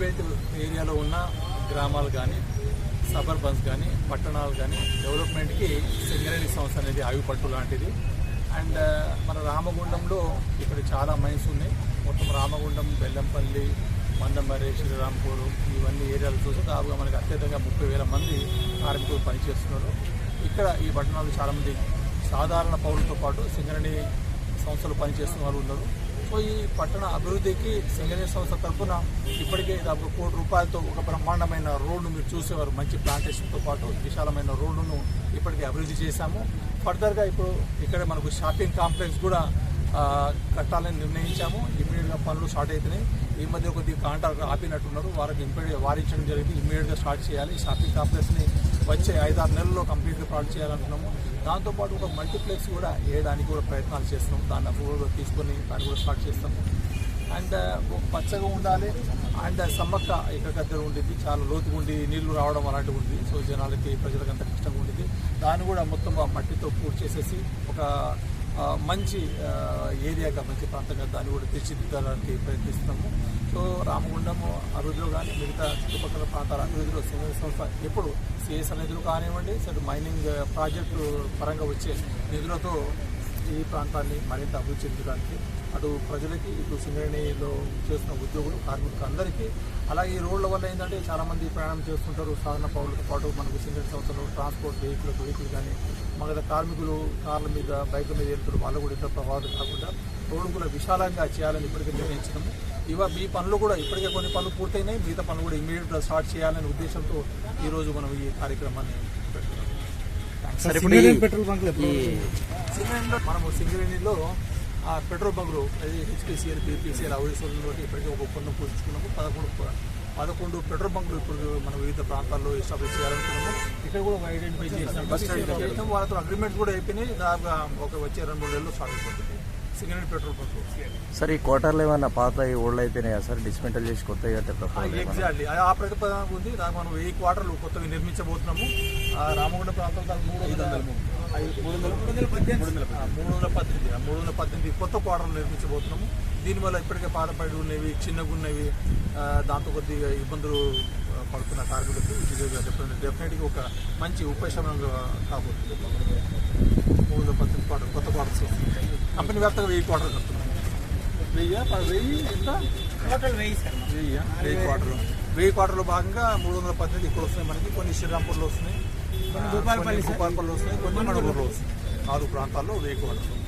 Belt ఏరియాలో ఉన్న గ్రామాలు కానీ సబర్బన్స్ కానీ పట్టణాలు కానీ డెవలప్మెంట్కి సింగరేణి సంస్థ అనేది ఆయుపట్టు లాంటిది. అండ్ మన రామగుండంలో ఇక్కడ చాలా మైన్స్ ఉన్నాయి. మొత్తం రామగుండం బెల్లంపల్లి మందమర్రి శ్రీరాంపూర్ ఇవన్నీ ఏరియాలు చూస్తే దాదాపుగా మనకి అత్యధికంగా ముప్పై వేల మంది కార్మికులు పనిచేస్తున్నారు. ఇక్కడ ఈ పట్టణాలు చాలామంది సాధారణ పౌరులతో పాటు సింగరేణి సంస్థలు పనిచేస్తున్న వాళ్ళు ఉన్నారు. సో ఈ పట్టణ అభివృద్ధికి సింగరేణి సంస్థ తరఫున ఇప్పటికే దాదాపు కోటి రూపాయలతో ఒక బ్రహ్మాండమైన రోడ్డు మీరు చూసేవారు. మంచి ప్లాంటేషన్తో పాటు విశాలమైన రోడ్డును ఇప్పటికే అభివృద్ధి చేశాము. ఫర్దర్గా ఇప్పుడు ఇక్కడ మనకు షాపింగ్ కాంప్లెక్స్ కూడా కట్టాలని నిర్ణయించాము. ఇమీడియట్గా పనులు స్టార్ట్ అవుతున్నాయి ఈ మధ్య కొద్దిగా కాంట్రాక్టర్ ఆపినట్టున్నారు. వారికి ఇమ్మీడియట్ వారించడం జరిగింది. ఇమీడియట్గా స్టార్ట్ చేయాలి. షాపింగ్ కాంప్లెక్స్ని వచ్చే ఐదారు నెలల్లో కంప్లీట్గా స్టార్ట్ చేయాలనుకున్నాము. దాంతోపాటు ఒక మల్టీప్లెక్స్ కూడా వేయడానికి కూడా ప్రయత్నాలు చేస్తున్నాం దాన్ని అప్రూవల్ తీసుకొని దాన్ని కూడా స్టార్ట్ చేస్తాము. అండ్ పచ్చగా ఉండాలి. అండ్ సమ్మక్క ఇక్కడ దగ్గర ఉండేది చాలా లోతుగా ఉండి నీళ్ళు రావడం అలాంటివి ఉంది. సో జనాలకి ప్రజలకు అంత కష్టంగా ఉండేది దాన్ని కూడా మొత్తం ఆ మట్టితో పూర్తి చేసేసి ఒక మంచి ఏరియాగా మంచి ప్రాంతంగా దాన్ని కూడా తీర్చిదిద్దడానికి ప్రయత్నిస్తున్నాము. సో రామగుండము అభివృద్ధిలో కానీ మిగతా చుట్టుపక్కల ప్రాంతాల అభివృద్ధిలో సింగల్ సంస్థ ఎప్పుడు సిఎస్ నిధులు కానివ్వండి సరే మైనింగ్ ప్రాజెక్టు పరంగా వచ్చే నిధులతో ఈ ప్రాంతాన్ని మరింత అభివృద్ధి చెందడానికి అటు ప్రజలకి ఇటు సింగరేణిలో చేస్తున్న ఉద్యోగులు కార్మికులు అందరికీ అలాగే ఈ రోడ్ల వల్ల ఏంటంటే చాలామంది ప్రయాణం చేస్తుంటారు. సాధారణ పౌరులతో పాటు మనకు సింగరేణి సంస్థలు ట్రాన్స్పోర్ట్ వెహికల్ వెహికల్ కానీ మన కార్మికులు కార్ల మీద బైకుల మీద వెళ్తారు వాళ్ళు కూడా ఇతర ప్రభావితం కాకుండా రోడ్డు కూడా విశాలంగా చేయాలని ఇప్పటికే నిర్ణయించినాము ఇవ ఈ పనులు కూడా ఇప్పటికే కొన్ని పనులు పూర్తయినాయి. మిగతా పనులు కూడా ఇమీడియట్గా స్టార్ట్ చేయాలనే ఉద్దేశంతో ఈరోజు మనం ఈ కార్యక్రమాన్ని పెట్టుకున్నాం పెట్రోల్ బంక్లు మనము సింగరేణిలో ఆ పెట్రోల్ బంకులు హెచ్పిసిఎల్ బీపీసీఎల్ అవసరంలో ఇప్పటికే ఒక ఒప్పందం పూర్చుకున్నాము పదకొండు పదకొండు పెట్రోల్ బంకులు ఇప్పుడు మన వివిధ ప్రాంతాల్లో ఎస్టాబ్లిష్ చేయాలనుకున్నాము. ఇక్కడ కూడా ఐడెంటిఫై చేసినాం వాళ్ళతో అగ్రిమెంట్ కూడా అయిపోయినాయి. దాదాపుగా ఒక వచ్చే రెండు మూడు నెలల్లో స్టార్ట్ అయిపోతుంది. Singareni petrol bunk. సార్ ఈ కోటర్లు ఏమన్నా పాత ఓల్డ్ అయిపోయినాయా సార్? డిస్మెంటల్ చేసి ఏమన్నా? ఎగ్జాక్ట్లీ ఆ ప్రతిపాదన ఉంది. దానికి మనం వెయ్యి క్వార్టర్లు కొత్తగా నిర్మించబోతున్నాము. ఆ రామగుండ ప్రాంతం దానికి మూడు వందల ఐదు- వందల మూడు వందల పద్దెనిమిది. ఆ, మూడు వందల పద్దెనిమిది. కొత్త క్వార్టర్లు నిర్మించబోతున్నాము. దీనివల్ల ఇప్పటికే పాతపడి ఉన్నవి చిన్నగా ఉన్నవి ఆ, దాంతో కొద్దిగా ఇబ్బందులు పడుతున్న కార్మికులకు ఇది డెఫినెట్గా ఒక మంచి ఉపశమనంగా కాబోతుంది. మూడు వందల పద్దెనిమిది క్వార్టర్ కొత్త క్వార్టర్స్ కంపెనీ వ్యాప్తంగా వెయ్యి క్వార్టర్లు కడుతున్నాం. వెయ్యి? వెయ్యి ఎంత? టోటల్ వెయ్యి సార్. వెయ్యి? వెయ్యి క్వార్టర్లు. వెయ్యి క్వార్టర్లో భాగంగా మూడు వందల పద్దెనిమిది ఇక్కడ వస్తున్నాయి మనకి. కొన్ని శ్రీరాంపూర్లో వస్తున్నాయి. కొన్ని భూపాలపల్లి భూపాలపల్లిలో వస్తున్నాయి కొన్ని మణుగూరులో వస్తున్నాయి. నాలుగు ప్రాంతాల్లో వెయ్యి క్వార్టర్లు